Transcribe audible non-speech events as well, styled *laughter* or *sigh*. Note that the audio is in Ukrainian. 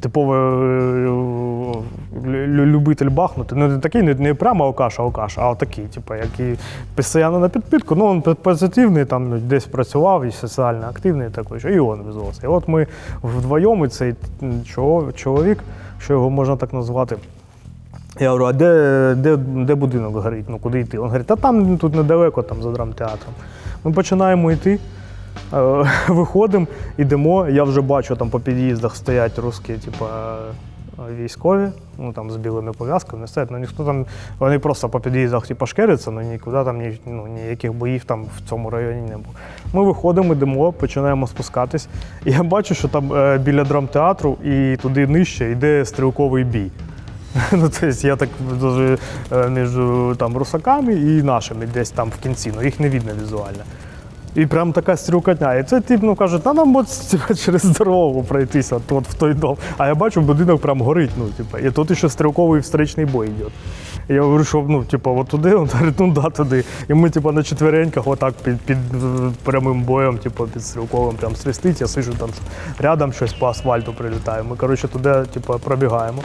типовий е, любитель бахнути. Ну, такий, не, не прямо алкаш, алкаш, а такий, типу, який постійно на підпитку. Ну, він позитивний, там десь працював і соціально активний такий, що і він визвався. І от ми вдвоєм, і цей чоловік, що його можна так назвати. Я говорю, а де, де, де будинок горить? Ну куди йти? Він говорить, та там тут недалеко, там за драмтеатром. Ми починаємо йти, *laughs* виходимо, йдемо. Я вже бачу, там по під'їздах стоять русські, типу, е, військові, ну там з білими пов'язками стоять, ну ніхто там, вони просто по під'їздах типу, шкеряться, ну нікуди там ні, ну, ніяких боїв там в цьому районі не було. Ми виходимо, йдемо, починаємо спускатись. І я бачу, що там е, біля драмтеатру і туди нижче йде стрілковий бій. *laughs* Ну, то есть я так е, між е, там русаками і нашими десь там в кінці, ну їх не видно візуально. І прям така стрілкотня. І цей тип ну, каже, та нам от через дорогу пройтися от, в той дом. А я бачу, будинок прям горить. Ну, типа, і тут ще стрілковий встречний бой йде. І я говорю, що ну, типа, от туди, він говорить, ну да, туди. І ми типа, на четвереньках, отак під, під прямим боєм, типу, під стрілковим прям свистить, я сижу там рядом щось по асфальту прилітає. Ми, коротше, туди типу, пробігаємо.